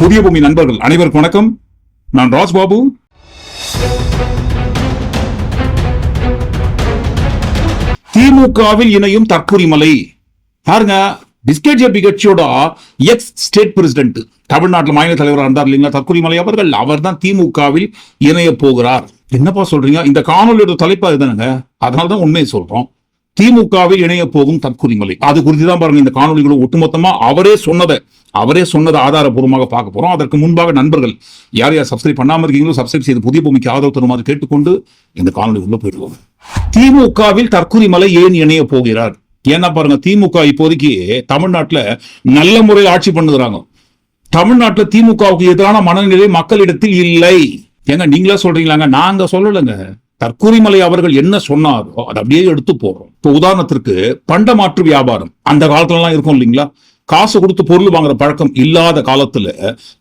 புதிய பூமி நண்பர்கள் அனைவருக்கும் வணக்கம். நான் ராஜ்பாபு. திமுகவில் இணையும் தற்குறிமலை பாருங்க பிஸ்கெட் ஜெபி கட்சியோட எக்ஸ் ஸ்டேட் பிரசிடென்ட் தமிழ்நாட்டில் மாநில தலைவராக இருந்தார் இல்லைங்களா தற்குறிமலை அவர்கள். அவர் தான் திமுகவில் இணைய போகிறார். என்னப்பா சொல்றீங்க? இந்த காணொலியோட தலைப்பு அதுதானுங்க. அதனால தான் உண்மையை சொல்றோம். திமுகவில் இணைய போகும் தற்கொலைமலை அது குறித்து தான் பாருங்க இந்த காணொலிகளும் ஒட்டுமொத்தமா அவரே சொன்னதை அவரே சொன்னதை ஆதாரபூர்வமாக பார்க்க போறோம். அதற்கு முன்பாக நண்பர்கள் யார் யார் சப்ஸ்கிரைப் பண்ணாம இருக்கீங்களோ சப்ஸ்கிரைப் செய்து புதிய பூமிக்கு ஆதரவு தருமாறு கேட்டுக்கொண்டு இந்த காணொலி உள்ள போயிடுவோம். திமுகவில் தற்கொலைமலை ஏன் இணைய போகிறார்? ஏன்னா பாருங்க திமுக இப்போதைக்கு தமிழ்நாட்டுல நல்ல முறையில் ஆட்சி பண்ணுகிறாங்க. தமிழ்நாட்டுல திமுகவுக்கு எதிரான மனநிலை மக்களிடத்தில் இல்லை. ஏங்க நீங்களா சொல்றீங்களாங்க? நாங்க சொல்லலைங்க. தற்கூரிமலை அவர்கள் என்ன சொன்னாரோ அதை அப்படியே எடுத்து போடுறோம். இப்போ உதாரணத்திற்கு பண்ட மாற்று வியாபாரம். அந்த காலத்துல எல்லாம் இருக்கும் இல்லைங்களா? காசு கொடுத்து பொருள் வாங்குற பழக்கம் இல்லாத காலத்துல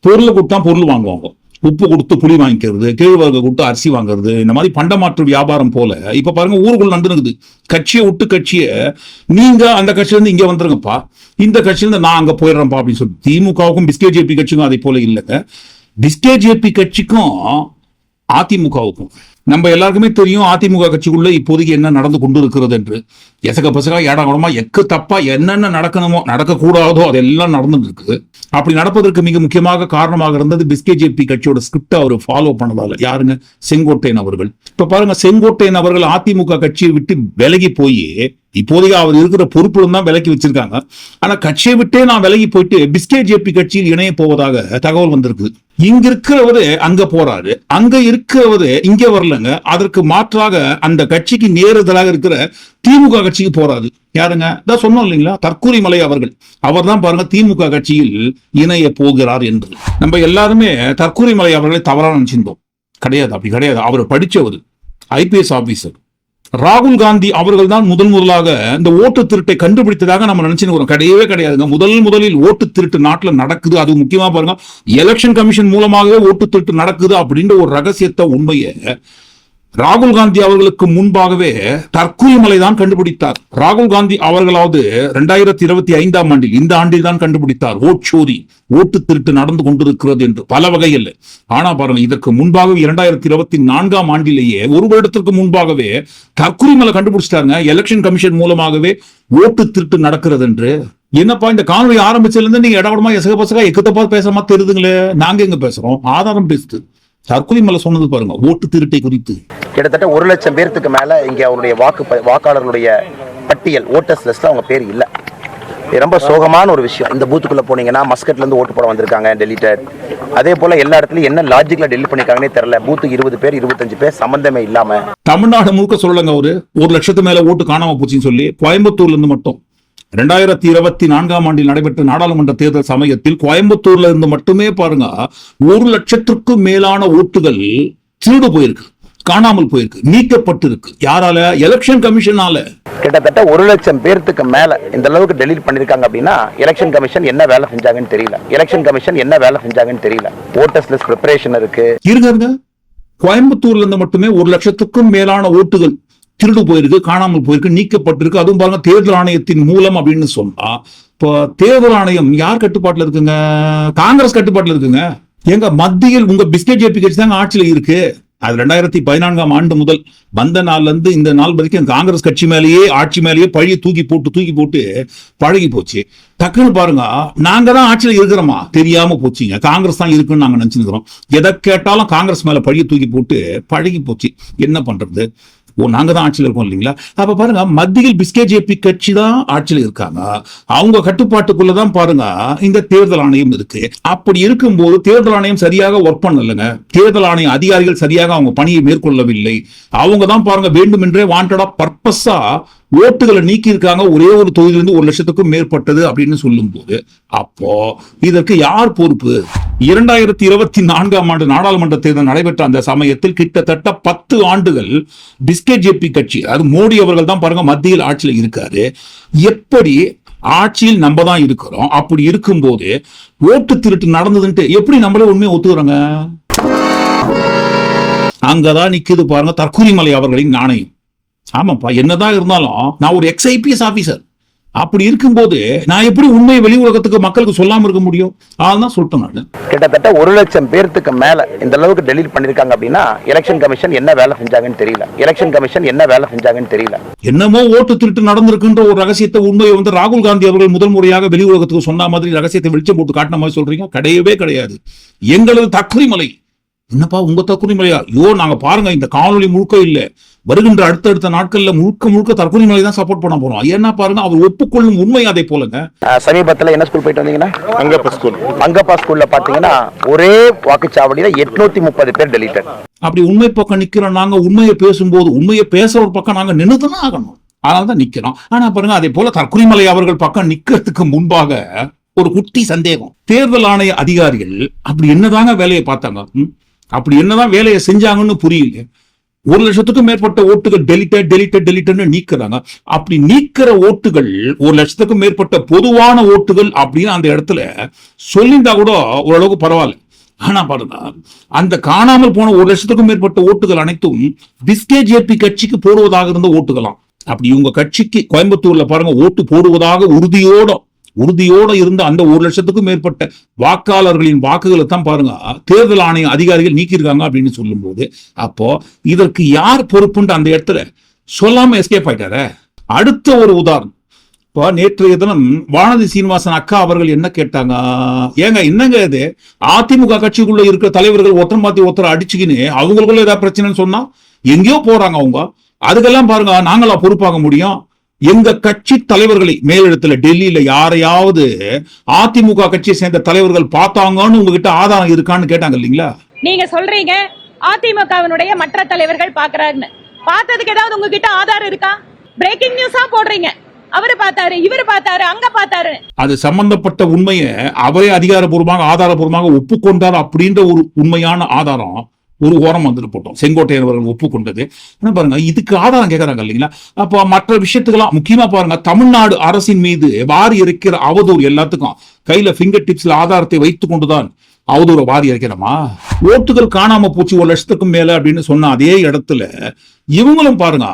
பொருள் கொடுத்தா பொருள் வாங்குவாங்க. உப்பு கொடுத்து புளி வாங்கிக்கிறது கேழ்வரகு கொடுத்து அரிசி வாங்குறது இந்த மாதிரி பண்டமாற்று வியாபாரம் போல இப்ப பாருங்க ஊருக்குள்ள நடந்துருக்குது. கட்சியை விட்டு கட்சியை நீங்க அந்த கட்சியில இருந்து இங்க வந்துருங்கப்பா. இந்த கட்சியில இருந்து நான் அங்க போயிடுறேன்ப்பா அப்படின்னு சொல்லி திமுகவுக்கும் பிஸ்கே ஜேபி கட்சிக்கும் அதே போல இல்லைங்க பிஸ்கே ஜேபி கட்சிக்கும் அதிமுகவுக்கும். நம்ம எல்லாருக்குமே தெரியும் அதிமுக கட்சிக்குள்ள இப்போதைக்கு என்ன நடந்து கொண்டு இருக்கிறது என்று. எசக பசகா ஏடா குடமா எக்கு தப்பா என்னென்ன நடக்கணுமோ நடக்கக்கூடாதோ அதெல்லாம் நடந்துட்டு இருக்குது அப்படி நடப்பதற்கு மிக முக்கியமாக காரணமாக இருந்தது பிஸ்கே ஜேபி கட்சியோட ஸ்கிரிப்ட் அவர் ஃபாலோ பண்ணதால. யாருங்க? செங்கோட்டையன் அவர்கள். இப்ப பாருங்க செங்கோட்டையன் அவர்கள் அதிமுக கட்சியை விட்டு விலகி போய் இப்போதைக்கு அவர் இருக்கிற பொறுப்புல தான் விலக்கி வச்சிருக்காங்க. ஆனா கட்சியை விட்டே நான் விலகி போயிட்டு பிஸ்கே ஜேபி கட்சியில் இணைய போவதாக தகவல் வந்திருக்கு. இங்க இருக்கிறவரு அங்க போறாரு. அங்க இருக்கிறவரு இங்க வரலங்க. அதற்கு மாற்றாக அந்த கட்சிக்கு நேருதலாக இருக்கிற திமுக கட்சிக்கு போறாரு. யாருங்க? இதான் சொன்னோம் இல்லைங்களா? தற்கூரி மலை அவர்கள். அவர் தான் பாருங்க திமுக கட்சியில் இணைய போகிறார் என்று நம்ம எல்லாருமே தற்கூரி மலை அவர்களை தவறான நினைச்சிருந்தோம். கிடையாது அப்படி கிடையாது. அவர் படிச்சவர் ஐபிஎஸ் ஆபீசர். ராகுல் காந்தி அவர்கள் தான் முதல் முதலாக இந்த ஓட்டு திருட்டை கண்டுபிடித்ததாக நம்ம நினைச்சுன்னு கிடையவே கிடையாதுங்க. முதல் முதலில் ஓட்டு திருட்டு நாட்டில் நடக்குது. அது முக்கியமா பாருங்க. எலெக்ஷன் கமிஷன் மூலமாகவே ஓட்டு திருட்டு நடக்குது அப்படின்ற ஒரு ரகசியத்தை உண்மையை ராகுல் காந்தி அவர்களுக்கு முன்பாகவே தற்கொலை தான் கண்டுபிடித்தார். ராகுல் காந்தி அவர்களாவது இரண்டாயிரத்தி இருபத்தி ஐந்தாம் ஆண்டில் இந்த ஆண்டில் தான் கண்டுபிடித்தார். ஓட்சோரி ஓட்டு திருட்டு நடந்து கொண்டிருக்கிறது என்று பல வகையில். ஆனா பாருங்க இதற்கு முன்பாகவே இரண்டாயிரத்தி இருபத்தி நான்காம் ஆண்டிலேயே ஒரு வருடத்திற்கு முன்பாகவே தற்கொலை கண்டுபிடிச்சிட்டாருங்க. எலெக்ஷன் கமிஷன் மூலமாகவே ஓட்டு திருட்டு நடக்கிறது என்று. என்னப்பா இந்த காணொலி ஆரம்பிச்சதுல இருந்து நீங்க இடவிடமா எசக பசகா எக்கத்தப்பா பேசாம தெரியுதுங்களே நாங்க எங்க பேசுறோம்? ஆதாரம் பேசுது. தற்கொலை மேல சொன்னது பாருங்க ஓட்டு திருட்டை குறித்து. கிட்டத்தட்ட ஒரு லட்சம் பேர்த்துக்கு மேல இங்க அவருடைய வாக்கு வாக்காளர்களுடைய பட்டியல் ஓட்டர்ஸ் லிஸ்ட்ல அவங்க பேர் இல்ல. ரொம்ப சோகமான ஒரு விஷயம். இந்த பூத்துக்குள்ள போனீங்கன்னா மஸ்கட்ல இருந்து ஓட்டு போட வந்திருக்காங்க டெலிட்டட் அதே போல எல்லா இடத்துலயும் என்ன லாஜிக்ல டெலிட் பண்ணிருக்காங்கன்னே தெரியல. பூத்து இருபது பேர் இருபத்தஞ்சு பேர் சம்பந்தமே இல்லாம. தமிழ்நாடு முழுக்க சொல்லலங்க ஒரு ஒரு லட்சத்து மேல ஓட்டு காணாம போச்சுன்னு சொல்லி கோயம்புத்தூர்ல இருந்து மட்டும். ரெண்டாயிரத்தி இருபத்தி நான்காம் ஆண்டில் நடைபெற்ற நாடாளுமன்ற தேர்தல் சமயத்தில் கோயம்புத்தூர்ல இருந்து மட்டுமே பாருங்க ஒரு லட்சத்திற்கும் மேலான ஓட்டுகள் திருடு போயிருக்கு. காணாமல் போயிருக்கு நீக்கப்பட்டிருக்கு யாரால? எலெக்ஷன் கமிஷனால கிட்டத்தட்ட ஒரு லட்சம் பேர்த்துக்கு மேல இந்த அளவுக்கு டெலிட் பண்ணிருக்காங்க அப்படின்னா எலெக்ஷன் கமிஷன் என்ன வேலை செஞ்சாங்கன்னு தெரியல. எலெக்ஷன் கமிஷன் என்ன வேலை செஞ்சாங்கன்னு தெரியல. ஓட்டர்ஸ் லிஸ்ட் ப்ரிப்பரேஷன் இருக்கு. இருங்க கோயம்புத்தூர்ல இருந்து மட்டுமே ஒரு லட்சத்துக்கும் மேலான ஓட்டுகள் திருடு போயிருக்கு காணாமல் போயிருக்கு நீக்கப்பட்டிருக்கு. அதுவும் பாருங்க தேர்தல் ஆணையத்தின் மூலம் அப்படின்னு சொன்னா இப்போ தேர்தல் ஆணையம் யார் கட்டுப்பாட்டுல இருக்குங்க? காங்கிரஸ் கட்டுப்பாட்டுல இருக்குங்க. எங்க மத்தியில் உங்க பிஸ்கெட் ஜேபி கட்சி தாங்க ஆட்சியில இருக்கு. அது ரெண்டாயிரத்தி பதினான்காம் ஆண்டு முதல் வந்த நாள்ல இருந்து இந்த நாள் வரைக்கும் காங்கிரஸ் கட்சி மேலேயே ஆட்சி மேலேயே பழி தூக்கி போட்டு தூக்கி போட்டு பழகி போச்சு. டக்குன்னு பாருங்க நாங்க தான் ஆட்சியில இருக்கிறோமா? தெரியாம போச்சுங்க. காங்கிரஸ் தான் இருக்குன்னு நாங்க நினைச்சுக்கிறோம் எதை கேட்டாலும் காங்கிரஸ் மேல பழிய தூக்கி போட்டு பழகி போச்சு. என்ன பண்றது? ஓ நாங்க தான் ஆட்சியில் இருக்கோம் இல்லைங்களா? அப்ப பாருங்க மத்தியில் பிஸ்கே ஜேபி கட்சி தான் ஆட்சியில் இருக்காங்க. அவங்க கட்டுப்பாட்டுக்குள்ள தான் பாருங்க இந்த தேர்தல் ஆணையம் இருக்கு. அப்படி இருக்கும்போது தேர்தல் ஆணையம் சரியாக ஒர்க் பண்ணலைங்க. தேர்தல் ஆணைய அதிகாரிகள் சரியாக அவங்க பணியை மேற்கொள்ளவில்லை. அவங்க தான் பாருங்க வேண்டுமென்றே வாண்டடா பர்பஸா ஓட்டுகளை நீக்கி இருக்காங்க ஒரே ஒரு தொகுதியிலிருந்து ஒரு லட்சத்துக்கும் மேற்பட்டது அப்படின்னு சொல்லும்போது அப்போ இதற்கு யார் பொறுப்பு? இரண்டாயிரத்தி இருபத்தி நான்காம் ஆண்டு நாடாளுமன்ற தேர்தல் நடைபெற்ற அந்த சமயத்தில் கிட்டத்தட்ட பத்து ஆண்டுகள் பிஸ்கெட் ஜேபி கட்சி அது மோடி அவர்கள் தான் பாருங்க மத்தியில் ஆட்சியில் இருக்காரு. எப்படி ஆட்சியில் நம்ம தான் இருக்கிறோம். அப்படி இருக்கும்போது ஓட்டு திருட்டு நடந்ததுன்ட்டு எப்படி நம்மளே உண்மையை ஒத்துக்கிறோங்க? அங்கதான் நிக்குது பாருங்க தற்கூரிமலை அவர்களின் நாணயம். ஆமாப்பா என்னதான் இருந்தாலும் நான் ஒரு எக்ஸ் ஐபிஎஸ் ஆபீசர் அப்படி இருக்கும்போது நான் எப்படி உண்மையை வெளி உலகத்துக்கு மக்களுக்கு சொல்லாம இருக்க முடியும்? அதனால சொல்லிட்டேன் நான். கிட்டத்தட்ட ஒரு லட்சம் பேர்த்துக்கு மேல இந்த அளவுக்கு டெலீட் பண்ணிருக்காங்க அப்படின்னா எலெக்ஷன் கமிஷன் என்ன வேலை செஞ்சாங்கன்னு தெரியல. எலெக்ஷன் கமிஷன் என்ன வேலை செஞ்சாங்கன்னு தெரியல. என்னமோ ஓட்டு திருட்டு நடந்திருக்குன்ற ஒரு ரகசியத்தை உண்மையை வந்து ராகுல் காந்தி அவர்கள் முதல் முறையாக வெளி உலகத்துக்கு சொன்ன மாதிரி ரகசியத்தை வெளிச்சம் போட்டு காட்டின மாதிரி சொல்றீங்க? கிடையவே கிடையாது. எங்களது தக்குரிமலை என்னப்பா உங்க தக்குரிமலையா ஐயோ நாங்க பாருங்க இந்த காணொளி முழுக்க இல்ல. வருகின்ற அடுத்தடுத்த நாட்கள்ல முழுக்க முழுக்க தற்கொலை தான் சப்போர்ட் பண்ண போறோம். என்ன பாருங்க அவர் ஒப்புக்கொள்ளும் உண்மை அதை போலங்க. சமீபத்துல என்ன ஸ்கூல் போயிட்டு வந்தீங்கன்னா? அங்கப்ப ஸ்கூல் அங்கப்பா ஸ்கூல்ல பாத்தீங்கன்னா ஒரே வாக்குச்சாவடியில எட்நூத்தி முப்பது பேர் டெலீட்டட் அப்படி உண்மை பக்கம் நிக்கிறோம் நாங்க உண்மையை பேசும்போது உண்மையை பேசுற ஒரு பக்கம் நாங்க நின்றுதான் ஆகணும். அதனால தான் நிக்கிறோம். ஆனா பாருங்க அதே போல தற்கொலைமலை அவர்கள் பக்கம் நிக்கிறதுக்கு முன்பாக ஒரு குட்டி சந்தேகம். தேர்தல் ஆணைய அதிகாரிகள் அப்படி என்னதாங்க வேலையை பார்த்தாங்க? அப்படி என்னதான் வேலையை செஞ்சாங்கன்னு புரியல. ஒரு லட்சத்துக்கும் மேற்பட்ட ஓட்டுகள் டெலிட்டட் டெலிட்டட் டெலிட்டட்னு நீக்குறாங்க. அப்படி நீக்கிற ஓட்டுகள் ஒரு லட்சத்துக்கும் மேற்பட்ட பொதுவான ஓட்டுகள் அப்படின்னு அந்த இடத்துல சொல்லியிருந்தா கூட ஓரளவுக்கு பரவாயில்ல. ஆனா பாருங்க அந்த காணாமல் போன ஒரு லட்சத்துக்கும் மேற்பட்ட ஓட்டுகள் அனைத்தும் பிஸ்கே ஜேபி கட்சிக்கு போடுவதாக இருந்த ஓட்டுகளாம். அப்படி இவங்க கட்சிக்கு கோயம்புத்தூர்ல பாருங்க ஓட்டு போடுவதாக உறுதியோட உறுதியோட இருந்த அந்த ஒரு லட்சத்துக்கும் மேற்பட்ட வாக்காளர்களின் வாக்குகளை தான் பாருங்க. தேர்தல் ஆணைய அதிகாரிகள் நீக்கியிருக்காங்க அப்படின்னு சொல்லும்போது அப்போ இதற்கு யார் பொறுப்புன்ற அந்த இடத்துல சொல்லாம எஸ்கேப் ஆயிட்டாரே? அடுத்த ஒரு உதாரணம். இப்போ நேற்றைய தினம் வானதி சீனிவாசன் அக்கா அவர்கள் என்ன கேட்டாங்க? ஏங்க என்னங்க இது? அதிமுக கட்சிக்குள்ள இருக்கிற தலைவர்கள் ஒருத்தர் மாத்தி ஒருத்தர் அடிச்சுக்கின்னு அவங்களுக்குள்ள ஏதாவது பிரச்சனைன்னு சொன்னா எங்கேயோ போறாங்க அவங்க. அதுக்கெல்லாம் பாருங்க நாங்களா பொறுப்பாக முடியும். எங்க கட்சி தலைவர்களை மேலிடத்துல டெல்லியில யாரையாவது அதிமுக கட்சியை சேர்ந்த தலைவர்கள் பார்த்தாங்கன்னு உங்ககிட்ட ஆதாரம் இருக்கான்னு கேட்டாங்க இல்லைங்களா? நீங்க சொல்றீங்க அதிமுகவினுடைய மற்ற தலைவர்கள் பாக்குறாருன்னு பார்த்ததுக்கு ஏதாவது உங்ககிட்ட ஆதாரம் இருக்கா? பிரேக்கிங் நியூஸா போடுறீங்க. அவரு பார்த்தாரு இவரு பார்த்தாரு அங்க பார்த்தாரு. அது சம்பந்தப்பட்ட உண்மையை அவரே அதிகாரப்பூர்வமாக ஆதாரப்பூர்வமாக ஒப்புக்கொண்டார் அப்படின்ற ஒரு உண்மையான ஆதாரம் ஒரு ஓரம் வந்துட்டு போட்டோம். செங்கோட்டையன் அவர்கள் ஒப்புக்கொண்டது. என்ன பாருங்க இதுக்கு ஆதாரம் கேட்கறாங்க இல்லைங்களா? அப்போ மற்ற விஷயத்துக்கெல்லாம் முக்கியமா பாருங்க தமிழ்நாடு அரசின் மீது வாரி இருக்கிற அவதூறு எல்லாத்துக்கும் கையில ஃபிங்கர் டிப்ஸ்ல ஆதாரத்தை வைத்துக் கொண்டுதான் அவதூற வாரி இருக்கிறோமா ஓட்டுகள் காணாம போச்சு ஒரு லட்சத்துக்கும் மேல அப்படின்னு சொன்ன அதே இடத்துல இவங்களும் பாருங்க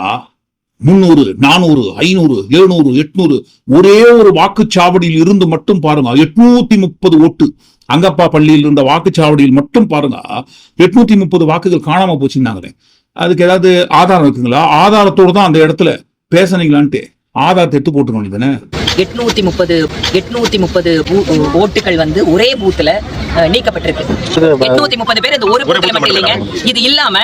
முன்னூறு நானூறு ஐநூறு எழுநூறு எட்நூறு ஒரே ஒரு வாக்குச்சாவடியில் இருந்து மட்டும் பாருங்க எட்நூத்தி முப்பது ஓட்டு அங்கப்பா பள்ளியில் இருந்த வாக்குச்சாவடியில் மட்டும் பாருங்க. எட்நூத்தி முப்பது வாக்குகள் காணாம போச்சுன்னாங்களே. அதுக்கு ஏதாவது ஆதாரம் இருக்குங்களா? ஆதாரத்தோடு தான் அந்த இடத்துல பேசுனீங்களான்ட்டு. ஆதாரத்தை எடுத்து போட்டுருக்க வேண்டியதானே எட்நூத்தி முப்பது எட்நூத்தி முப்பது ஓட்டுகள் வந்து ஒரே பூத்துல அஹ், நீக்கப்பட்டிருக்கு. எட்நூத்தி முப்பது பேர் இந்த ஒரு பூத்துல மட்டும் இல்லைங்க. இது இல்லாம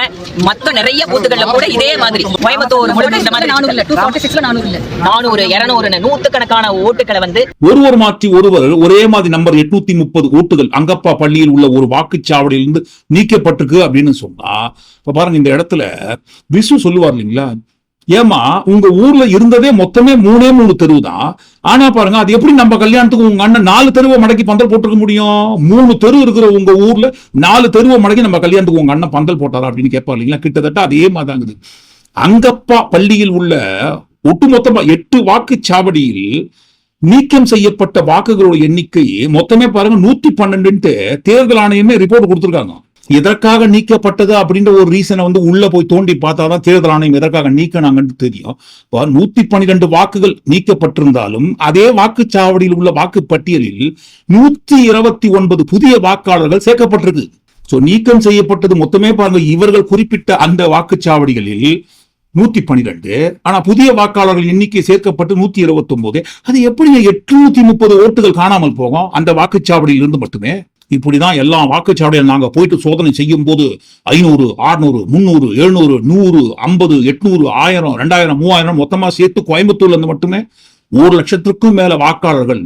மத்த நிறைய பூத்துகள்ல கூட இதே மாதிரி. கோயம்புத்தூர் முழுக்க இந்த மாதிரி நானூறு இல்ல. டூ ஃபார்ட்டி சிக்ஸ்ல நானூறு இல்ல. நானூறு இருநூறு நூத்துக்கணக்கான ஓட்டுகளை வந்து ஒருவர் மாற்றி ஒருவர் ஒரே மாதிரி நம்பர் எட்நூத்தி முப்பது ஓட்டுகள் அங்கப்பா பள்ளியில் உள்ள ஒரு வாக்குச்சாவடியிலிருந்து நீக்கப்பட்டிருக்கு அப்படின்னு சொன்னா இப்ப பாருங்க இந்த இடத்துல விசு சொல்லுவார் இல்லைங்களா? ஏமா உங்க ஊர்ல இருந்ததே மொத்தமே மூணே மூணு தெருவு தான் ஆனா பாருங்க அது எப்படி நம்ம கல்யாணத்துக்கு உங்க அண்ணன் நாலு தெருவை மடக்கி பந்தல் போட்டுக்க முடியும்? மூணு தெரு இருக்கிற உங்க ஊர்ல நாலு தெருவை மடக்கி நம்ம கல்யாணத்துக்கு உங்க அண்ணன் பந்தல் போட்டாரா அப்படின்னு கேட்பா இல்லைங்களா? கிட்டத்தட்ட அதே மாதிரிதாங்குது. அங்கப்பா பள்ளியில் உள்ள ஒட்டுமொத்தமா எட்டு வாக்குச்சாவடியில் நீக்கம் செய்யப்பட்ட வாக்குகளோட எண்ணிக்கை மொத்தமே பாருங்க நூத்தி பன்னெண்டுன்ட்டு தேர்தல் ஆணையமே ரிப்போர்ட் கொடுத்திருக்காங்க. எதற்காக நீக்கப்பட்டது அப்படின்ற ஒரு ரீசனை வந்து உள்ள போய் தோண்டி பார்த்தாதான் தேர்தல் ஆணையம் எதற்காக நீக்கினாங்கன்னு தெரியும். இப்போ நூத்தி பன்னிரெண்டு வாக்குகள் நீக்கப்பட்டிருந்தாலும் அதே வாக்குச்சாவடியில் உள்ள வாக்குப்பட்டியலில் நூத்தி இருபத்தி ஒன்பது புதிய வாக்காளர்கள் சேர்க்கப்பட்டிருக்கு. ஸோ நீக்கம் செய்யப்பட்டது மொத்தமே பாருங்க இவர்கள் குறிப்பிட்ட அந்த வாக்குச்சாவடிகளில் நூத்தி பன்னிரெண்டு ஆனா புதிய வாக்காளர்கள் எண்ணிக்கை சேர்க்கப்பட்டு நூத்தி இருபத்தி ஒன்பது அது எப்படி எட்நூத்தி முப்பது ஓட்டுகள் காணாமல் போகும்? அந்த வாக்குச்சாவடியில் இருந்து மட்டுமே? இப்படிதான் எல்லா வாக்குச்சாவடியில் நாங்க போயிட்டு சோதனை செய்யும் போது ஐநூறு ஆறுநூறு முந்நூறு எழுநூறு நூறு ஐம்பது எட்நூறு ஆயிரம் ரெண்டாயிரம் மூவாயிரம் மொத்தமா சேர்த்து கோயம்புத்தூர்ல இருந்து மட்டுமே ஒரு லட்சத்திற்கும் மேல வாக்காளர்கள்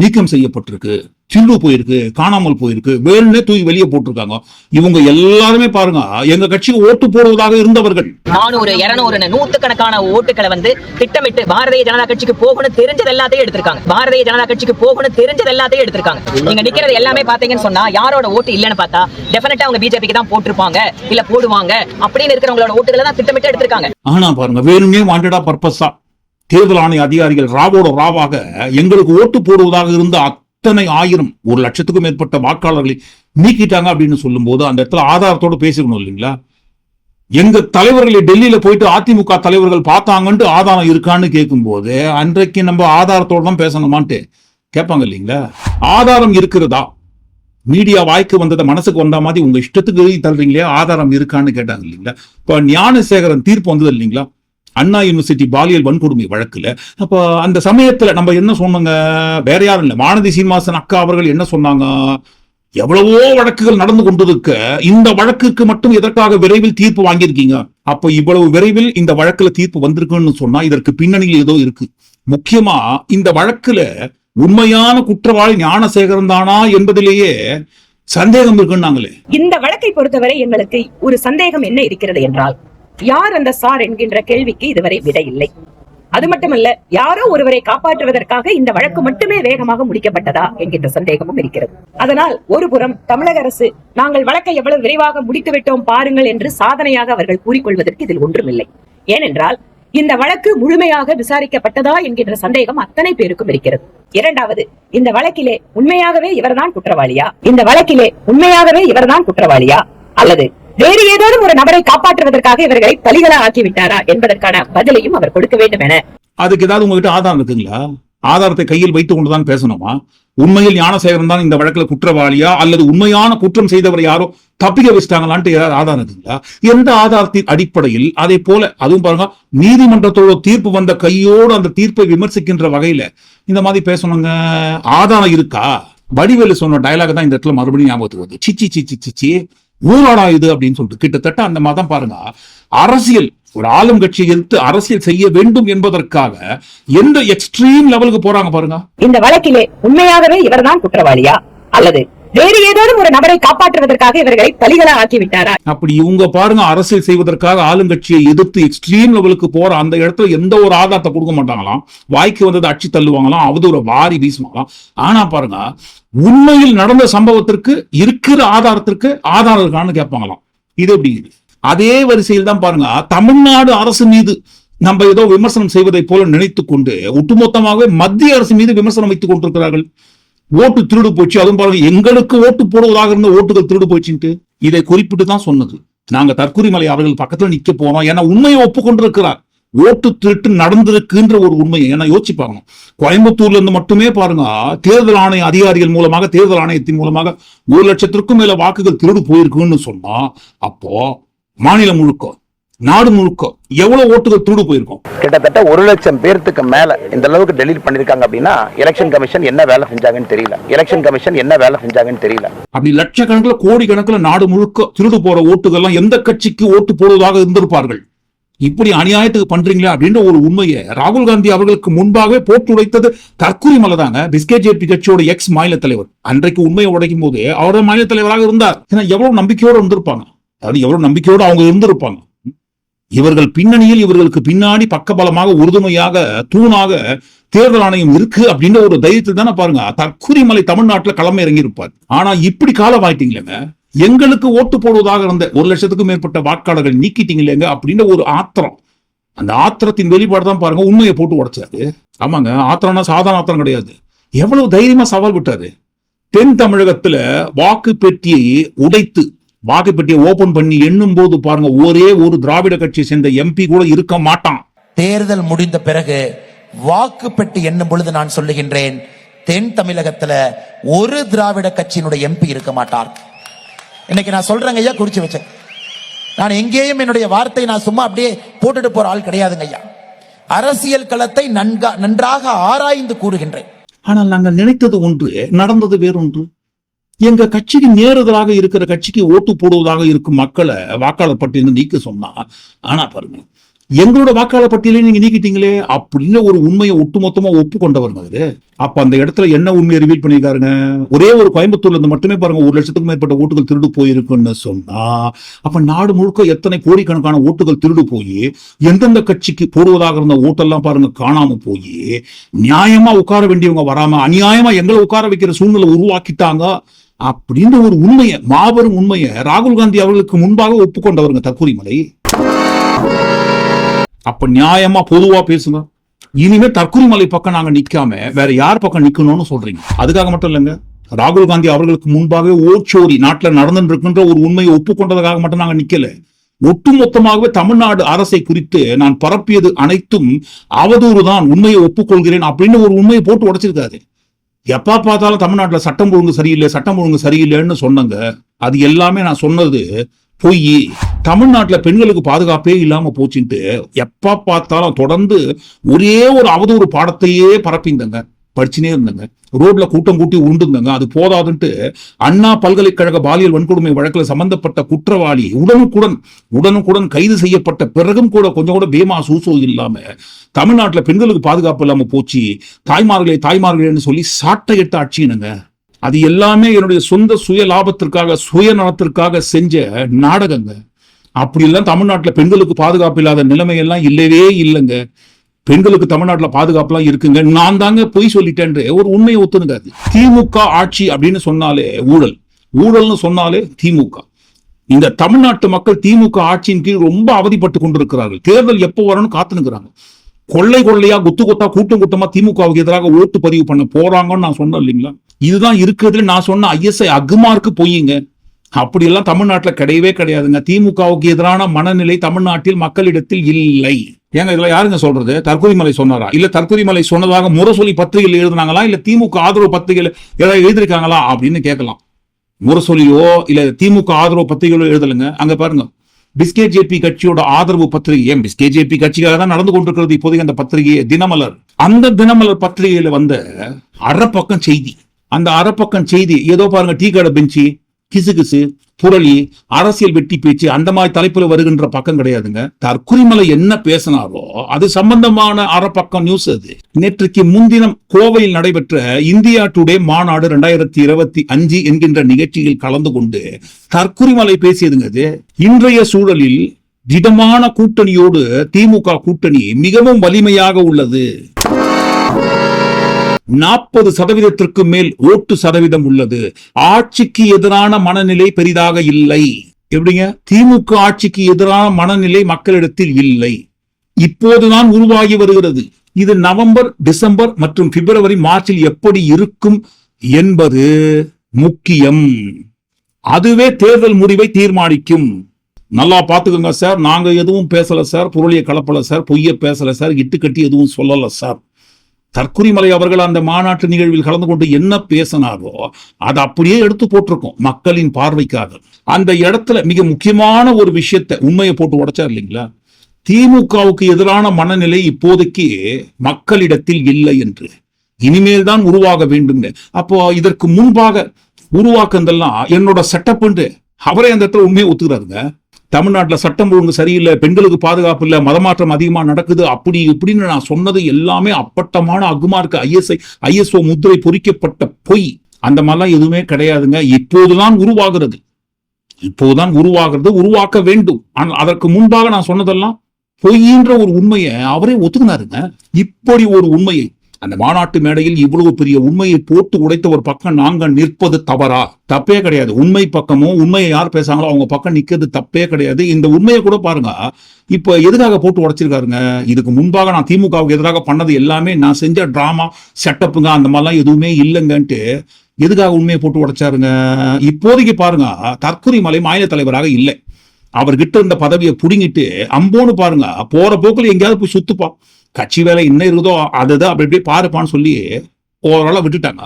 நீக்கம் செய்யப்பட்டிருக்கு. சில்லு போயிருக்கு காணாமல் போயிருக்கு. வேணும்னே தூக்கி வெளியே போட்டிருக்காங்க. இவங்க எல்லாருமே பாருங்க எங்க கட்சிக்கு ஓட்டு போடுவதாக இருந்தவர்கள். நானூறு இருநூறு நூத்துக்கணக்கான ஓட்டுகளை வந்து திட்டமிட்டு பாரதிய ஜனதா கட்சிக்கு போகணும் தெரிஞ்சது எல்லாத்தையும் எடுத்திருக்காங்க. பாரதிய ஜனதா கட்சிக்கு போகணும் தெரிஞ்சது எல்லாத்தையும் எடுத்திருக்காங்க. நீங்க நிக்கிறது எல்லாமே பாத்தீங்கன்னு சொன்னா யாரோட ஓட்டு இல்லைன்னு பார்த்தா டெஃபினட்டா அவங்க பிஜேபிக்கு தான் போட்டிருப்பாங்க இல்ல போடுவாங்க அப்படின்னு இருக்கிறவங்களோட ஓட்டுகளை தான் திட்டமிட்டு எடுத்திருக்காங்க. ஆனா பாருங்க வேணுமே வாண்டடா பர்பஸா தேர்தல் ஆணைய அதிகாரிகள் ராவோட ராவாக எங்களுக்கு ஓட்டு போடுவதாக இருந்த அத்தனை ஆயிரம் ஒரு லட்சத்துக்கும் மேற்பட்ட வாக்காளர்களை நீக்கிட்டாங்க அப்படின்னு சொல்லும்போது அந்த இடத்துல ஆதாரத்தோடு பேசிக்கணும் இல்லைங்களா? எங்க தலைவர்களை டெல்லியில போயிட்டு அதிமுக தலைவர்கள் பார்த்தாங்கன்ட்டு ஆதாரம் இருக்கான்னு கேட்கும்போது அன்றைக்கு நம்ம ஆதாரத்தோட தான் பேசணுமான்ட்டு கேட்பாங்க இல்லைங்களா? ஆதாரம் இருக்கிறதா? மீடியா வாய்க்கு வந்ததை மனசுக்கு வந்த மாதிரி உங்க இஷ்டத்துக்கு எழுதி தள்ளுறீங்களே ஆதாரம் இருக்கான்னு கேட்டாங்க இல்லைங்களா? இப்போ ஞானசேகரன் தீர்ப்பு வந்தது இல்லைங்களா? அண்ணா யூனிவர்சிட்டி பாலியல் வன்கொடுமை வழக்குல அப்ப அந்த சமயத்துல நம்ம என்ன சொன்னோங்க? வேற யாரும் இல்ல. வானதி சீனிவாசன் அக்கா அவர்கள் என்ன சொன்னாங்க? எவ்வளவோ வழக்குகள் நடந்து கொண்டிருக்க இந்த வழக்குக்கு மட்டும் எதற்காக விரைவில் தீர்ப்பு வாங்கியிருக்கீங்க? அப்போ இவ்வளவு விரைவில் இந்த வழக்குல தீர்ப்பு வந்திருக்குன்னு சொன்னா இதற்கு பின்னணியில் ஏதோ இருக்கு. முக்கியமா இந்த வழக்குல உண்மையான குற்றவாளி ஞானசேகரன் தானா என்பதிலேயே சந்தேகம் இருக்குன்னாங்களே. இந்த வழக்கை பொறுத்தவரை எங்களுக்கு ஒரு சந்தேகம் என்ன இருக்கிறது என்றால் யார் அந்த சார் என்கின்ற கேள்விக்கு இதுவரை விடை இல்லை. அது மட்டுமல்ல யாரோ ஒருவரை காப்பாற்றுவதற்காக இந்த வழக்கு மட்டுமே வேகமாக முடிக்கப்பட்டதா என்கின்ற சந்தேகமும் இருக்கிறது. அதனால் ஒருபுறம் தமிழக அரசு நாங்கள் வழக்கை எவ்வளவு விரைவாக முடித்து விட்டோம் பாருங்கள் என்று சாதனையாக அவர்கள் கூறிக்கொள்வதற்கு இதில் ஒன்றுமில்லை. ஏனென்றால் இந்த வழக்கு முழுமையாக விசாரிக்கப்பட்டதா என்கின்ற சந்தேகம் அத்தனை பேருக்கும் இருக்கிறது. இரண்டாவது இந்த வழக்கிலே உண்மையாகவே இவர்தான் குற்றவாளியா? இந்த வழக்கிலே உண்மையாகவே இவர்தான் குற்றவாளியா? அல்லது வேறு ஏதேனும் ஒரு நபரை காப்பாற்றுவதற்காக இவர்களை பலிகளா ஆக்கிவிட்டாரா என்பதற்கான பதிலையும் அவர் கொடுக்க வேண்டும் என. அதுக்கு ஏதாவது உங்ககிட்ட ஆதாரம் இருக்குங்களா? ஆதாரத்தை கையில் வைத்துக் கொண்டுதான் பேசணுமா? உண்மையில் ஞானசேகரன் தான் இந்த வழக்குல குற்றவாளியா? அல்லது உண்மையான குற்றம் செய்தவர் யாரோ தப்பிக்க வச்சிட்டாங்களான்ட்டு ஏதாவது ஆதாரம் இருக்குங்களா? எந்த ஆதாரத்தின் அடிப்படையில் அதே போல அதுவும் பாருங்க நீதிமன்றத்தோட தீர்ப்பு வந்த கையோடு அந்த தீர்ப்பை விமர்சிக்கின்ற வகையில இந்த மாதிரி பேசணுங்க? ஆதாரம் இருக்கா? வடிவேலு சொன்ன டயலாக் தான் இந்த இடத்துல மறுபடியும் ஞாபகத்துக்கு வந்து சிச்சி சிச்சி சிச்சி ஊராடா இது அப்படின்னு சொல்லிட்டு கிட்டத்தட்ட அந்த மாதிரி பாருங்க அரசியல் ஒரு ஆளும் கட்சியை எதிர்த்து அரசியல் செய்ய வேண்டும் என்பதற்காக எந்த எக்ஸ்ட்ரீம் லெவலுக்கு போறாங்க பாருங்க. இந்த வழக்கிலே உண்மையாகவே இவர்தான் குற்றவாளியா? அல்லது வேறு ஏதேனும் ஒரு நபரை காப்பாற்றுவதற்காக இவர்களை பலிகளா ஆக்கிவிட்டாரா? அப்படி இவங்க பாருங்க அரசியல் செய்வதற்காக ஆளுங்கட்சியை எதிர்த்து எக்ஸ்ட்ரீம் லெவலுக்கு போற அந்த இடத்துல எந்த ஒரு ஆதாரத்தை கொடுக்க மாட்டாங்களாம். வாய்க்கு வந்ததை அடிச்சு தள்ளுவாங்களாம் அவதூற வாரி வீசுவாங்களாம். ஆனா பாருங்க உண்மையில் நடந்த சம்பவத்திற்கு இருக்கிற ஆதாரத்திற்கு ஆதாரம் இருக்கான்னு கேட்பாங்களாம். இது எப்படி? அதே வரிசையில் தான் பாருங்க தமிழ்நாடு அரசு மீது நம்ம ஏதோ விமர்சனம் செய்வதை போல நினைத்துக் கொண்டு ஒட்டுமொத்தமாகவே மத்திய அரசு மீது விமர்சனம் வைத்துக் கொண்டிருக்கிறார்கள். ஓட்டு திருடு போச்சு அதுவும் பாருங்க எங்களுக்கு ஓட்டு போடுவதாக இருந்த ஓட்டுகள் திருடு போச்சுன்ட்டு இதை குறிப்பிட்டு தான் சொன்னது. நாங்க தற்கொலைமலை அவர்கள் பக்கத்துல நிக்க போனோம் ஏன்னா உண்மையை ஒப்புக்கொண்டிருக்கிறார். ஓட்டு திருட்டு நடந்திருக்குன்ற ஒரு உண்மையை. ஏன்னா யோசிச்சு பாருங்க கோயம்புத்தூர்ல இருந்து மட்டுமே பாருங்க தேர்தல் ஆணைய அதிகாரிகள் மூலமாக தேர்தல் ஆணையத்தின் மூலமாக ஒரு லட்சத்திற்கும் மேல வாக்குகள் திருடு போயிருக்குன்னு சொன்னா அப்போ மாநிலம் முழுக்க நாடு முழுக்க எவ்வளவு ஓட்டுகள் திருடு போயிருக்கும்? கிட்டத்தட்ட ஒரு லட்சம் பேர்த்துக்கு மேல இந்த அளவுக்கு டெலீட் பண்ணிருக்காங்க அப்படின்னா எலெக்ஷன் கமிஷன் என்ன வேலை செஞ்சாங்கன்னு தெரியல. எலெக்ஷன் கமிஷன் என்ன வேலை செஞ்சாங்கன்னு தெரியல. அப்படி லட்சக்கணக்கில் கோடி கணக்கில் நாடு முழுக்க திருடு போற ஓட்டுகள்லாம் எந்த கட்சிக்கு ஓட்டு போடுவதாக இருந்திருப்பார்கள்? இப்படி அநியாயத்துக்கு பண்றீங்களா அப்படின்ற ஒரு உண்மையை ராகுல் காந்தி அவர்களுக்கு முன்பாகவே போட்டு உடைத்தது தற்கொலை மலை தாங்க. பிஸ்கெட் ஜேபி கட்சியோட எக்ஸ் மாநில தலைவர். அன்றைக்கு உண்மையை உடைக்கும் போது அவர் தான் மாநில தலைவராக இருந்தார். ஏன்னா எவ்வளவு நம்பிக்கையோடு இருந்திருப்பாங்க. அதாவது எவ்வளவு நம்பிக்கையோடு அவங்க இருந்திருப்பாங்க. இவர்கள் பின்னணியில் இவர்களுக்கு பின்னாடி பக்கபலமாக உறுதுணையாக தூணாக தேர்தல் ஆணையம் இருக்கு அப்படின்ற ஒரு தைரியத்தில் தானே பாருங்க. தற்குறிமலை தமிழ்நாட்டுல களம் இறங்கி இருப்பார் ஆனா இப்படி காலம் ஆயிட்டீங்களேங்க. எங்களுக்கு ஓட்டு போடுவதாக இருந்த ஒரு லட்சத்துக்கும் மேற்பட்ட வாக்காளர்கள் நீக்கிட்டீங்களேங்க அப்படின்ற ஒரு ஆத்திரம். அந்த ஆத்திரத்தின் வெளிப்பாடு தான் பாருங்க உண்மையை போட்டு உடைச்சாரு. ஆமாங்க ஆத்திரம்னா சாதாரண ஆத்திரம் கிடையாது. எவ்வளவு தைரியமா சவால் விட்டாரு. தென் தமிழகத்துல வாக்கு பெட்டியை உடைத்து வாக்கு பெட்டியை ஓபன் பண்ணி எண்ணும் போது பாருங்க ஒரே ஒரு திராவிட கட்சியை சேர்ந்த எம்பி கூட இருக்க மாட்டான். தேர்தல் முடிந்த பிறகு வாக்கு பெட்டி எண்ணும் பொழுது நான் சொல்லுகின்றேன் தென் தமிழகத்துல ஒரு திராவிட கட்சியினுடைய எம்பி இருக்க மாட்டார். இன்னைக்கு நான் சொல்றேங்க ஐயா குறிச்சு வச்சேன் நான் எங்கேயும் என்னுடைய வார்த்தை நான் சும்மா அப்படியே போட்டுட்டு போற ஆள் கிடையாதுங்க ஐயா. அரசியல் களத்தை நன்கா நன்றாக ஆராய்ந்து கூறுகின்றேன். ஆனால் நாங்கள் நினைத்தது ஒன்று நடந்தது வேறொன்று. எங்க கட்சிக்கு நேருதலாக இருக்கிற கட்சிக்கு ஓட்டு போடுவதாக இருக்கும் மக்களை வாக்காளர் பட்டியலிருந்து நீக்க சொன்னா ஆனா பாருங்க எங்களோட வாக்காளர் பட்டியலை நீங்க நீக்கிட்டீங்களே அப்படின்னு ஒரு உண்மையை ஒட்டுமொத்தமா ஒப்புக்கொண்டவர் அவரு. அப்ப அந்த இடத்துல என்ன உண்மையை ரிவீட் பண்ணியிருக்காருங்க? ஒரே ஒரு கோயம்புத்தூர்ல இருந்து மட்டுமே பாருங்க ஒரு லட்சத்துக்கும் மேற்பட்ட ஓட்டுகள் திருடு போயிருக்குன்னு சொன்னா அப்ப நாடு முழுக்க எத்தனை கோடிக்கணக்கான ஓட்டுகள் திருடு போய் எந்தெந்த கட்சிக்கு போடுவதாக இருந்த ஓட்டெல்லாம் பாருங்க காணாம போய் நியாயமா உட்கார வேண்டியவங்க வராம அநியாயமா எங்களை உட்கார வைக்கிற சூழ்நிலை உருவாக்கிட்டாங்க அப்படின்ற ஒரு உண்மையை மாபெரும் உண்மையை ராகுல் காந்தி அவர்களுக்கு முன்பாக ஒப்புக்கொண்டவருங்க தற்கூரிமலை அப்ப நியாயமா பொதுவா பேசுங்க. இனிமே தற்கூரிமலை பக்கம் நாங்க நிக்காம வேற யார் பக்கம் நிக்கணும்னு சொல்றீங்க? அதுக்காக மட்டும் இல்லைங்க. ராகுல் காந்தி அவர்களுக்கு முன்பாகவே ஓச்சோரி நாட்டுல நடந்துட்டு இருக்கின்ற ஒரு உண்மையை ஒப்புக்கொண்டதுக்காக மட்டும் நாங்க நிக்கல. ஒட்டுமொத்தமாகவே தமிழ்நாடு அரசை குறித்து நான் பரப்பியது அனைத்தும் அவதூறு தான் உண்மையை ஒப்புக்கொள்கிறேன் அப்படின்னு ஒரு உண்மையை போட்டு உடைச்சிருக்காரு. எப்ப பார்த்தாலும் தமிழ்நாட்டில் சட்டம் ஒழுங்கு சரியில்லை சட்டம் ஒழுங்கு சரியில்லைன்னு சொன்னங்க. அது எல்லாமே நான் சொன்னது பொய். தமிழ்நாட்டில் பெண்களுக்கு பாதுகாப்பே இல்லாமல் போச்சுன்ட்டு எப்ப பார்த்தாலும் தொடர்ந்து ஒரே ஒரு அவதூறு பாடத்தையே பரப்பிந்தங்க படிச்சுனே இருந்தாங்க. ரோட்ல கூட்டம் கூட்டி உண்டுந்தங்க அது போதாதுன்ட்டு அண்ணா பல்கலைக்கழக பாலியல் வன்கொடுமை வழக்கில் சம்பந்தப்பட்ட குற்றவாளி உடனுக்குடன் உடனுக்குடன் கைது செய்யப்பட்ட பிறகும் கூட கொஞ்சம் கூட பேமா சூசோ இல்லாம தமிழ்நாட்டுல பெண்களுக்கு பாதுகாப்பு இல்லாம போச்சு. தாய்மார்களே தாய்மார்களேன்னு சொல்லி சாட்டையிட்ட ஆட்சினுங்க அது எல்லாமே என்னுடைய சொந்த சுய லாபத்திற்காக சுயநலத்திற்காக செஞ்ச நாடகங்க. அப்படி எல்லாம் தமிழ்நாட்டுல பெண்களுக்கு பாதுகாப்பு இல்லாத நிலைமை எல்லாம் இல்லவே இல்லைங்க. பெண்களுக்கு தமிழ்நாட்டுல பாதுகாப்புலாம் இருக்குங்க. நான் தாங்க பொய் சொல்லிட்டேன் ஒரு உண்மையை ஒத்துனுங்காது திமுக ஆட்சி அப்படின்னு சொன்னாலே ஊழல். ஊழல்னு சொன்னாலே திமுக. இந்த தமிழ்நாட்டு மக்கள் திமுக ஆட்சியின் கீழ் ரொம்ப அவதிப்பட்டு கொண்டிருக்கிறார்கள். தேர்தல் எப்போ வரணும்னு காத்துனுக்குறாங்க கொள்ளை கொள்ளையா குத்து கொத்தா கூட்டம் கூட்டமா திமுகவுக்கு எதிராக ஓட்டு பதிவு பண்ண போறாங்கன்னு நான் சொன்னேன் இல்லைங்களா? இதுதான் இருக்கிறதுல நான் சொன்ன ஐஎஸ்ஐ அகுமார்க்கு பொய்யுங்க அப்படியெல்லாம் தமிழ்நாட்டில் கிடையவே கிடையாதுங்க. திமுகவுக்கு எதிரான மனநிலை தமிழ்நாட்டில் மக்களிடத்தில் இல்லை. ஏங்க இதுல யாருங்க சொல்றது? தற்கொலைமலை சொன்னாரா? இல்ல தற்கொலைமலை சொன்னதாக முரசொலி பத்திரிகையில் எழுதுனாங்களா? இல்ல திமுக ஆதரவு பத்திரிகையில் ஏதாவது எழுதிருக்காங்களா அப்படின்னு கேட்கலாம். முரசொலியோ இல்ல திமுக ஆதரவு பத்திரிகைகளோ எழுதலுங்க. அங்க பாருங்க. பிஸ்கே ஜேபி கட்சியோட ஆதரவு பத்திரிகை. ஏன் பிஸ்கே ஜேபி கட்சிக்காக தான் நடந்து கொண்டிருக்கிறது இப்போதைக்கு அந்த பத்திரிகையை? தினமலர். அந்த தினமலர் பத்திரிகையில வந்த அறப்பக்கம் செய்தி. அந்த அறப்பக்கம் செய்தி. ஏதோ பாருங்க டீ கடை பெஞ்சு கிசுகிசு புரளி அரசியல் வெட்டி பேச்சு அந்த மாதிரி தலைப்புல வருகின்ற பக்கம் கிடையாதுங்க. தற்குறிமலை என்ன பேசினாரோ அது சம்பந்தமான அறப்பக்கம் நியூஸ் அது. நேற்றுக்கு முன்தினம் கோவையில் நடைபெற்ற இந்தியா டுடே மாநாடு ரெண்டாயிரத்தி இருபத்தி அஞ்சு என்கின்ற நிகழ்ச்சியில் கலந்து கொண்டு தற்குறிமலை பேசியதுங்க அது. இன்றைய சூழலில் திடமான கூட்டணியோடு திமுக கூட்டணி மிகவும் வலிமையாக உள்ளது. நாற்பது சதவீதத்திற்கு மேல் ஓட்டு சதவீதம் உள்ளது. ஆட்சிக்கு எதிரான மனநிலை பெரிதாக இல்லை. எப்படிங்க? திமுக ஆட்சிக்கு எதிரான மனநிலை மக்களிடத்தில் இல்லை. இப்போதுதான் உருவாகி வருகிறது. இது நவம்பர் டிசம்பர் மற்றும் பிப்ரவரி மார்ச்சில் எப்படி இருக்கும் என்பது முக்கியம். அதுவே தேர்தல் முடிவை தீர்மானிக்கும். நல்லா பாத்துக்கோங்க சார். நாங்க எதுவும் பேசல சார். பொருளிய கலப்பல சார். பொய்ய பேசல சார். இட்டு கட்டி எதுவும் சொல்லல சார். தற்குறிமலை அவர்கள் அந்த மாநாட்டு நிகழ்வில் கலந்து கொண்டு என்ன பேசினாரோ அதை அப்படியே எடுத்து போட்டிருக்கோம் மக்களின் பார்வைக்காக. அந்த இடத்துல மிக முக்கியமான ஒரு விஷயத்தை உண்மையை போட்டு உடைச்சார் இல்லைங்களா? திமுகவுக்கு எதிரான மனநிலை இப்போதைக்கு மக்களிடத்தில் இல்லை என்று. இனிமேல் தான் உருவாக வேண்டும் அப்போ இதற்கு முன்பாக உருவாக்குனதெல்லாம் என்னோட செட்டப் அவரே அந்த இடத்துல உண்மையை ஒத்துக்கிறாருங்க. தமிழ்நாட்டில் சட்டம் ஒழுங்கு சரியில்லை பெண்களுக்கு பாதுகாப்பு இல்லை மதமாற்றம் அதிகமாக நடக்குது அப்படி இப்படின்னு நான் சொன்னது எல்லாமே அப்பட்டமான அகுமார்க்கு ஐஎஸ்ஐ ஐஎஸ்ஓ முத்திரை பொறிக்கப்பட்ட பொய். அந்த மாதிரிலாம் எதுவுமே கிடையாதுங்க. இப்போதுதான் உருவாகிறது. இப்போதுதான் உருவாகிறது உருவாக்க வேண்டும். ஆனால் அதற்கு முன்பாக நான் சொன்னதெல்லாம் பொய்ன்ற ஒரு உண்மையை அவரே ஒத்துக்கினாருங்க. இப்படி ஒரு உண்மையை அந்த மாநாட்டு மேடையில் இவ்வளவு பெரிய உண்மையை போட்டு உடைத்த ஒரு பக்கம் நாங்க நிற்பது தவறா? தப்பே கிடையாது. உண்மை பக்கமும் உண்மையை யார் பேசாங்களோ அவங்க பக்கம் நிக்கிறது தப்பே கிடையாது. இந்த உண்மையை கூட பாருங்க. இப்ப எதுக்காக போட்டு உடைச்சிருக்காருங்க? இதுக்கு முன்பாக நான் திமுகவுக்கு எதிராக பண்ணது எல்லாமே நான் செஞ்ச டிராமா செட்டப்புங்க அந்த மாதிரிலாம் எதுவுமே இல்லைங்கன்ட்டு எதுக்காக உண்மையை போட்டு உடைச்சாருங்க? இப்போதைக்கு பாருங்க. தற்கொலை மலை மாநில தலைவராக இல்லை. அவர்கிட்ட இருந்த பதவியை புடுங்கிட்டு அம்போன்னு பாருங்க. போற போக்குல எங்கேயாவது போய் சுத்துப்பா கட்சி வேலை என்ன இருக்குதோ அதுதான் அப்படி இப்படி பாருப்பான்னு சொல்லி ஓவராலாக விட்டுட்டாங்க.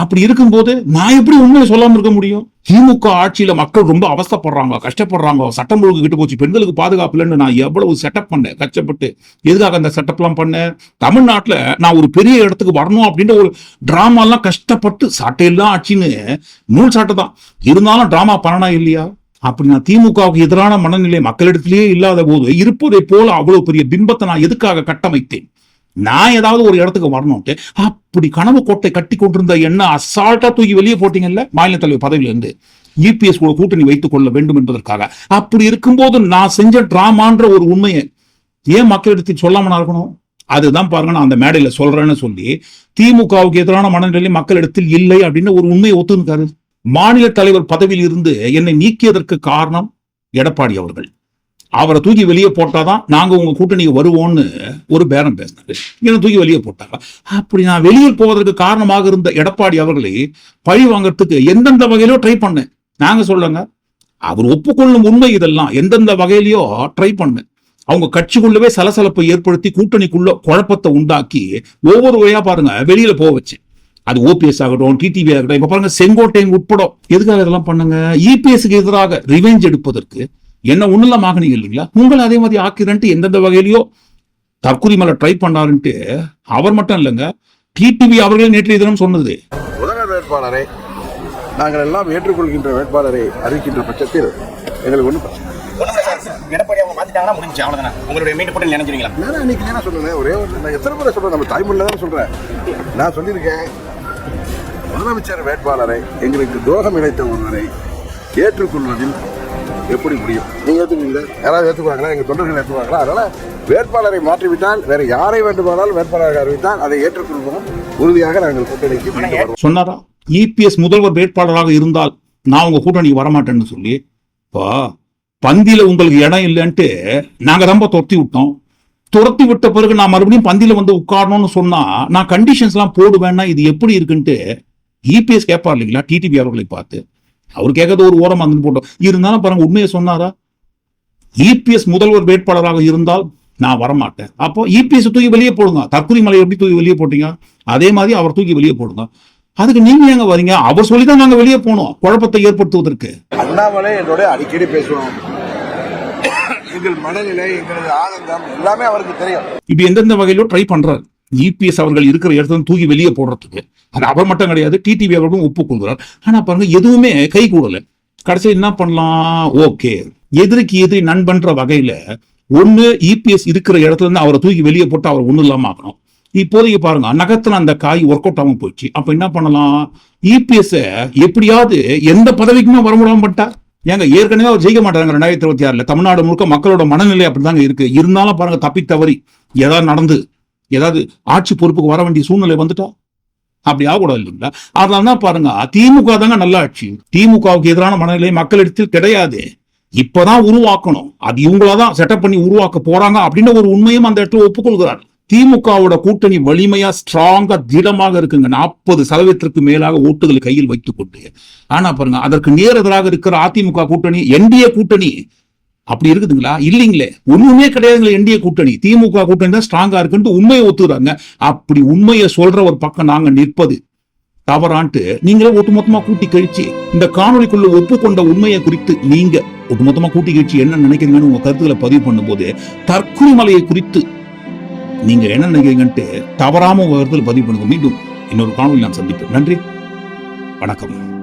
அப்படி இருக்கும்போது நான் எப்படி உண்மையை சொல்லாமல் இருக்க முடியும்? திமுக ஆட்சியில மக்கள் ரொம்ப அவஸ்தைப்படுறாங்க கஷ்டப்படுறாங்க. சட்டம் ஒழுங்கு கிட்ட போச்சு. பெண்களுக்கு பாதுகாப்பு இல்லைன்னு நான் எவ்வளவு செட்டப் பண்ணேன் கஷ்டப்பட்டு. எதுக்காக அந்த செட்டப்லாம் பண்ணேன்? தமிழ்நாட்டில் நான் ஒரு பெரிய இடத்துக்கு வரணும் அப்படின்ற ஒரு ட்ராமாலாம் கஷ்டப்பட்டு சாட்டையெல்லாம் ஆட்சின்னு நூல் சாட்டை தான். இருந்தாலும் ட்ராமா பண்ணனா இல்லையா? அப்படி நான் திமுகவுக்கு எதிரான மனநிலை மக்களிடத்திலேயே இல்லாத போது இருப்பதை போல அவ்வளவு பெரிய பிம்பத்தை நான் எதுக்காக கட்டமைத்தேன்? நான் ஏதாவது ஒரு இடத்துக்கு வரணும்ட்டு அப்படி கனவு கோட்டை கட்டி கொண்டிருந்த என்ன அசால்ட்டா தூக்கி வெளியே போட்டீங்கல்ல? மாநில தலைவர் பதவியில இருந்து கூட கூட்டணி வைத்துக் கொள்ள வேண்டும் என்பதற்காக. அப்படி இருக்கும்போது நான் செஞ்ச டிராமான்ற ஒரு உண்மையை ஏன் மக்களிடத்தில் சொல்லாம இருக்கணும்? அதுதான் பாருங்க நான் அந்த மேடையில சொல்றேன்னு சொல்லி திமுகவுக்கு எதிரான மனநிலை மக்களிடத்தில் இல்லை அப்படின்னு ஒரு உண்மையை ஒத்துனுக்காரு மாநில தலைவர் பதவியில் இருந்து என்னை நீக்கியதற்கு காரணம் எடப்பாடி அவர்கள். அவரை தூக்கி வெளியே போட்டாதான் நாங்க உங்க கூட்டணிக்கு வருவோம்னு ஒரு பேரம் பேசினாரு. என்னை தூக்கி வெளியே போட்டாங்க அப்படி நான் வெளியே போவதற்கு காரணமாக இருந்த எடப்பாடி அவர்களை பழி வாங்கறதுக்கு எந்தெந்த வகையிலோ ட்ரை பண்ணேன். நாங்க சொல்லுங்க. அவர் ஒப்புக்கொள்ளும் உண்மை இதெல்லாம். எந்தெந்த வகையிலயோ ட்ரை பண்ணு அவங்க கட்சிக்குள்ளவே சலசலப்பை ஏற்படுத்தி கூட்டணிக்குள்ள குழப்பத்தை உண்டாக்கி ஒவ்வொரு வழியா பாருங்க வெளியில போக வச்சு அது ஓபிஎஸ் ஆகட்டும் டிடிவி ஆகட்டும் இப்ப பாருங்க செங்கோட்டையன் உட்பட எதுக்காக இதெல்லாம் பண்ணுங்க? இபிஎஸ்க்கு எதிராக ரிவெஞ்ச் எடுப்பதற்கு. என்ன ஒண்ணுலாம் ஆகணும் இல்லைங்களா? உங்களை அதே மாதிரி ஆக்கிறன்ட்டு எந்தெந்த வகையிலயோ தற்கொலை மேல ட்ரை பண்ணாருன்ட்டு அவர் மட்டும் இல்லைங்க டிடிவி அவர்களே நேற்றைய தினம் சொன்னது. முதல்வர் வேட்பாளரை நாங்கள் எல்லாம் ஏற்றுக்கொள்கின்ற வேட்பாளரை அறிவிக்கின்ற பட்சத்தில் எங்களுக்கு ஒன்றும் எடப்பாடி அவங்க மாத்திட்டாங்கன்னா முடிஞ்சு அவ்வளவுதானே. உங்களுடைய மீட்டு போட்டு நினைக்கிறீங்களா நான் என்ன சொல்றேன் ஒரே ஒரு நான் எத்தனை முறை சொல்றேன் நம்ம தாய்மொழியில் தான் சொல்றேன். நான் சொல்லியிருக்கேன் முதலமைச்சர் வேட்பாளரை எங்களுக்கு துரோகம் இழைத்த ஒருவரை ஏற்றுக்கொள்வதில் எப்படி முடியும்? நீங்க ஏற்றுக்கீங்களா யாராவது ஏற்றுக்குவாங்களா எங்க தொண்டர்கள் ஏற்றுக்குவாங்களா அதனால வேட்பாளரை மாற்றிவிட்டால் வேற யாரை வேண்டுமானாலும் வேட்பாளராக அறிவித்தால் அதை ஏற்றுக்கொள்வோம். உறுதியாக நாங்கள் கூட்டணிக்கு மீண்டும். சொன்னாரா? இபிஎஸ் முதல்வர் வேட்பாளராக இருந்தால் நான் உங்க கூட்டணிக்கு வரமாட்டேன்னு சொல்லி? இப்போ பந்தியில உங்களுக்கு இடம் இல்லைன்ட்டு நாங்க ரொம்ப துரத்தி விட்டோம். துரத்தி விட்ட பிறகு நான் மறுபடியும் பந்தியில வந்து உட்காரணும்னு சொன்னா நான் கண்டிஷன்ஸ் எல்லாம் போடுவேன்னா இது எப்படி இருக்குன்ட்டு இபிஎஸ் கேட்பார் இல்லைங்களா? டிடிபி அவர்களை பார்த்து. அவர் கேட்கறது ஒரு ஓரம் வந்து போட்டோம். இருந்தாலும் பாருங்க உண்மையை சொன்னாரா? இபிஎஸ் முதல்வர் வேட்பாளராக இருந்தால் நான் வரமாட்டேன். அப்போ இபிஎஸ் தூக்கி வெளியே போடுங்க. தற்கொலை மலை எப்படி தூக்கி வெளியே போட்டீங்க? அதே மாதிரி அவர் தூக்கி வெளியே போடுங்க. அதுக்கு நீங்க எங்க வரீங்க? அவர் சொல்லி தான் நாங்க வெளியே போனோம் குழப்பத்தை ஏற்படுத்துவதற்கு. அண்ணாமலை என்னோட அடிக்கடி பேசுவோம் எங்கள் மனநிலை எங்களது ஆனந்தம் எல்லாமே அவருக்கு தெரியும். இப்ப எந்தெந்த வகையிலோ ட்ரை பண்றாரு. இபிஎஸ் அவர்கள் இருக்கிற இடத்துல இருந்து தூக்கி வெளியே போடுறதுக்கு. அது அவர் மட்டும் கிடையாது டிடிவி அவர்களும் ஒப்புக்கொள்கிறார். ஆனா பாருங்க எதுவுமே கை கூடல. கடைசியில் என்ன பண்ணலாம்? ஓகே. எதிரிக்கு எதிரி நண்பன்ற வகையில ஒண்ணு இபிஎஸ் இருக்கிற இடத்துல இருந்து அவரை தூக்கி வெளியே போட்டு அவர் ஒண்ணும் இல்லாம ஆக்கணும். இப்போதைக்கு பாருங்க நகத்துல அந்த காய் ஒர்க் அவுட் ஆகாம போயிடுச்சு. அப்ப என்ன பண்ணலாம்? இபிஎஸ் எப்படியாவது எந்த பதவிக்குமே வர முடியாம பண்ணிட்டார். ஏங்க ஏற்கனவே அவர் ஜெயிக்க மாட்டாங்க ரெண்டாயிரத்தி இருபத்தி ஆறுல. தமிழ்நாடு முழுக்க மக்களோட மனநிலை அப்படிதாங்க இருக்கு. இருந்தாலும் பாருங்க தப்பி தவறி ஏதாவது நடந்து ஏதாவது ஆட்சி பொறுப்புக்கு வர வேண்டிய சூழ்நிலை வந்துட்டா? அப்படி ஆகக்கூடாது இல்லைங்களா? அதனால தான் பாருங்க திமுக தாங்க நல்ல ஆட்சி. திமுகவுக்கு எதிரான மனநிலை மக்களிடத்தில் கிடையாது. இப்பதான் உருவாக்கணும். அது இவங்களதான் செட்டப் பண்ணி உருவாக்க போறாங்க அப்படின்னு ஒரு உண்மையும் அந்த இடத்துல ஒப்புக்கொள்கிறார் திமுகவோட கூட்டணி வலிமையா ஸ்ட்ராங்கா திடமாக இருக்குங்க. நாற்பது சதவீதத்திற்கு மேலாக ஓட்டுகளை கையில் வைத்துக் கொண்டு. ஆனா பாருங்க அதற்கு நேரெதிராக இருக்கிற அதிமுக கூட்டணி என்டிஏ கூட்டணி அப்படி இருக்குதுங்களா? இல்லைங்களே. ஒண்ணுமே கிடையாதுங்களே என்டிஏ கூட்டணி. திமுக கூட்டணி தான் ஸ்ட்ராங்கா இருக்குன்ட்டு உண்மையை ஒத்துக்கிறாங்க. அப்படி உண்மையை சொல்ற ஒரு பக்கம் நாங்க நிற்பது தவறான்ட்டு நீங்களே ஒட்டுமொத்தமா கூட்டி கழிச்சு இந்த காணொலிக்குள்ள ஒப்புக்கொண்ட உண்மையை குறித்து நீங்க ஒட்டுமொத்தமா கூட்டி கழிச்சு என்ன நினைக்கிறீங்கன்னு உங்க கருத்துக்களை பதிவு பண்ணும்போது தற்கொலை மலையை குறித்து நீங்க என்ன நினைக்கிறீங்கன்ட்டு தவறாம உங்க பதிவு பண்ணுங்க மீண்டும் இன்னொரு காணொலி நான் சந்திப்பேன். நன்றி. வணக்கம்.